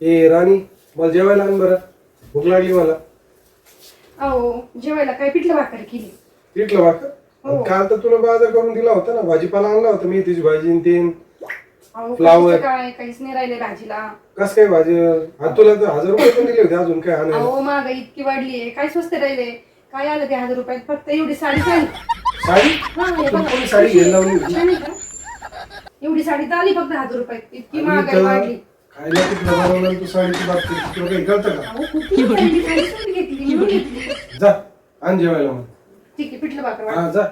ए राणी मला जेवायला आण बरं. भूक लागली मला. अहो जेवायला काय पिठलं भाकर केली? पिठलं भाकर? हो. काल तर तुला बाजार करून दिला होता ना भाजीपाला आणला होता मी तुझी भाजी आणि ते अहो Flower. कशाचं काय? काहीच नाही राहिले भाजीला. कस काय भाजी? हा तुला तर हजार रुपये पण दिले होते अजून काय आणायला. अहो महागाई इतकी वाढली आहे. काय स्वस्त राहिले? काय आलं ते हजार रुपयात? फक्त एवढी साडी झाली साडी? हा, हे तू बघा. कोणी साडी घ्यायला लावली होती? का? एवढी साडी तर आली फक्त हजार रुपयात. इतकी आणि महागाई वाढली. खायला पिठलं बनवलं आणि तू साडीची बात करते तुला काही कळतं का? अहो कुठली साडी? साडी कोणी घेतली? म्हणून घेतली. जा आण जेवायला मग. ठीक आहे पिठलं भाकर वाढ. हा जा.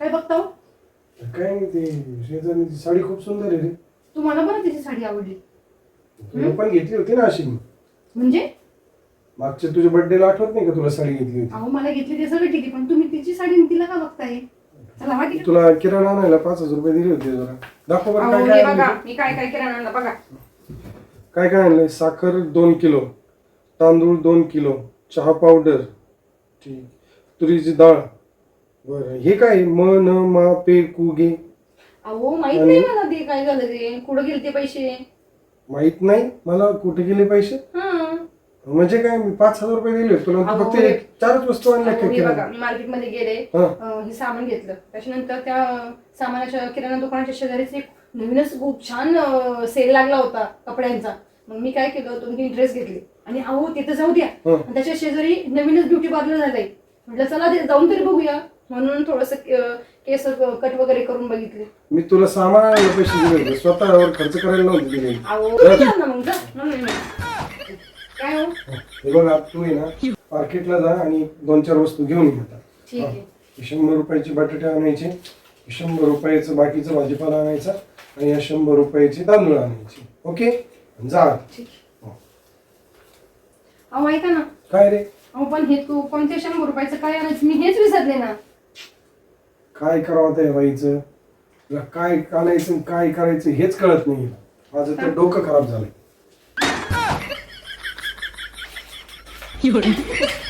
काय बघता हो? काय नाही ते शेजारीची साडी खूप सुंदर आहे रे. तुम्हाला बरं तिची साडी आवडली. तुला पण घेतली होती ना अशी मी. म्हणजे? मागच्या तुझ्या बर्थडेला आठवत नाही का तुला साडी घेतली होती? अहो मला घेतली ते सगळं ठीक आहे पण तुम्ही तिची साडी आणि तिला का बघताय? चला हा तिकडे. तुला किराणा आणायला पाच हजार रुपये दिले होते जरा. दाखव बरं अहो काय हे काय बघा आणलं मी काय काय किराणा आणला बघा. ते? काय काय आणलंय? साखर दोन किलो तांदूळ दोन किलो चहा पावडर ठीक. तुरीची डाळ. बरं हे काय? म न मा पे कु गे अहो माहीत नाही मला ते काय झालं ते. कुठं गेले ते पैसे? माहीत नाही? मला कुठे गेले पैसे? हा. म्हणजे काय मी पाच हजार रुपये दिले तुला फक्त एक चारच वस्तू आणल्या किराणा. मी मार्केटमध्ये गेले हा. अं, हे सामान घेतलं. त्याच्यानंतर त्या सामानाच्या किराणा दुकानाच्या शेजारीच एक नवीनच खूप छान सेल लागला होता कपड्यांचा. मग मी काय केलं दोन तीन ड्रेस घेतले. आणि अहो तिथं जाऊ द्या. हा. आणि त्याच्या शेजारी नवीनच ब्युटी पार्लर झालंय. म्हटलं चला ते जाऊन तरी बघूया. म्हणून थोडस केस कट वगैरे करून बघितले. मी तुला सामान आणायला पैसे दिले होते स्वतःवर खर्च करायला नव्हते दिले. अहो तुम्ही जा ना मग जा. नाही, नाही, नाही. काय हो बघ आता तू आहे ना मार्केटला जा आणि दोन चार वस्तू घेऊन ये आता. ठीक आहे. हे. शंभर रुपयाचे बटाटे आणायचे हे शंभर रुपयाचं बाकीचं भाजीपाला आणायचा आणि या शंभर रुपयाचे तांदूळ आणायचे. ओके? जा. आता. ठीक. आहे. अहो ऐका ना. काय रे? अहो पण हे तू कोणत्या शंभर रुपयाचं काय आणायचं? मी हेच विसरले ना. काय करावं त्या बाईचं? तुला काय आणायचं आणि काय करायचं हेच कळत नाही माझं तर डोकं खराब झालंय. 有人。